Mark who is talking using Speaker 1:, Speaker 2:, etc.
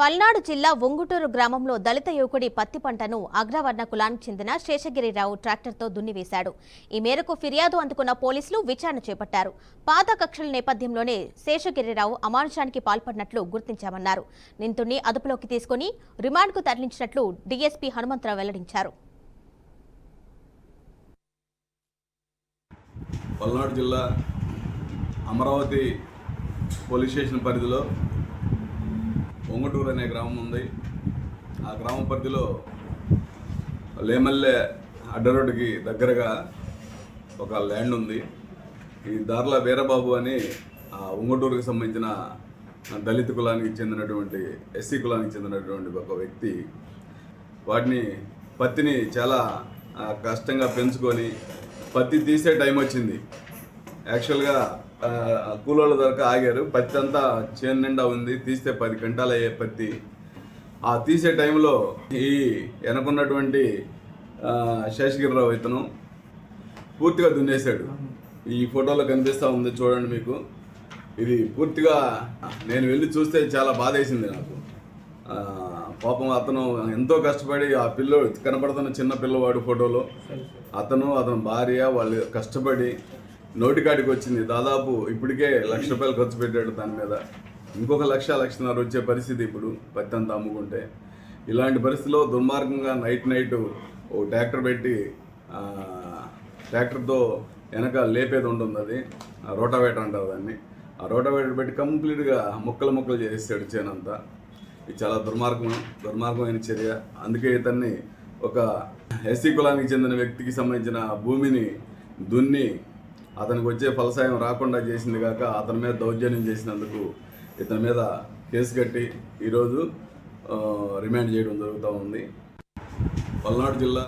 Speaker 1: పల్నాడు జిల్లా ఒంగుటూరు గ్రామంలో దళిత యువకుడి పత్తి పంటను అగ్రవర్ణ కులానికి చెందిన శేషగిరిరావు ట్రాక్టర్తో దున్నివేశాడు. ఈ మేరకు ఫిర్యాదు అందుకున్న పోలీసులు విచారణ చేపట్టారు. పాత కక్షల నేపథ్యంలోనే శేషగిరిరావు అమానుషానికి పాల్పడినట్లు గుర్తించామన్నారు. నిందుని అదుపులోకి తీసుకుని రిమాండ్కు తరలించినట్లు డీఎస్పీ హనుమంతరావు వెల్లడించారు.
Speaker 2: పల్నాడు జిల్లా అమరావతి పోలీస్ స్టేషన్ పరిధిలో పొంగటూరు అనే గ్రామం ఉంది. ఆ గ్రామ పరిధిలో లేమల్లె అడ్డరోడ్డుకి దగ్గరగా ఒక ల్యాండ్ ఉంది. ఈ దార్ల వీరబాబు అని ఆ ఉంగటూరుకి సంబంధించిన దళిత కులానికి చెందినటువంటి ఎస్సీ కులానికి చెందినటువంటి ఒక వ్యక్తి వాటిని పత్తిని చాలా కష్టంగా పెంచుకొని పత్తి తీసే టైం వచ్చింది. యాక్చువల్గా కూలోళ్ళ దొరక ఆగారు. పత్తి అంతా చేను నిండా ఉంది. తీస్తే పది గంటలు అయ్యే పత్తి. ఆ తీసే టైంలో ఈ వెనకున్నటువంటి శేషగిరిరావు ఇతను పూర్తిగా దున్నేశాడు. ఈ ఫోటోలో కనిపిస్తూ ఉంది చూడండి మీకు. ఇది పూర్తిగా నేను వెళ్ళి చూస్తే చాలా బాధ వేసింది నాకు పాపం అతను ఎంతో కష్టపడి ఆ పిల్లోడు కనపడుతున్న చిన్న పిల్లవాడు ఫోటోలో. అతను అతని భార్య వాళ్ళు కష్టపడి నోటికాడికి వచ్చింది దాదాపు ఇప్పటికే లక్ష రూపాయలు ఖర్చు పెట్టాడు దాని మీద. ఇంకొక లక్ష లక్షన్నర వచ్చే పరిస్థితి ఇప్పుడు పత్తి అంతా అమ్ముకుంటే. ఇలాంటి పరిస్థితిలో దుర్మార్గంగా నైట్ నైట్ ఓ ట్రాక్టర్ పెట్టి ట్రాక్టర్తో వెనక లేపేది ఉంటుంది అది. ఆ రోటావేటర్ అంటారు దాన్ని. ఆ రోటావేటర్ పెట్టి కంప్లీట్గా ముక్కలు ముక్కలు చేసేసాడు చేనంతా ఇది చాలా దుర్మార్గం దుర్మార్గమైన చర్య. అందుకే ఇతన్ని ఒక ఎస్సీ కులానికి చెందిన వ్యక్తికి సంబంధించిన భూమిని దున్ని అతనికి వచ్చే ఫలసాయం రాకుండా చేసింది కాక అతని మీద దౌర్జన్యం చేసినందుకు ఇతని మీద కేసు కట్టి ఈరోజు రిమాండ్ చేయడం జరుగుతూ ఉంది. పల్నాడు జిల్లా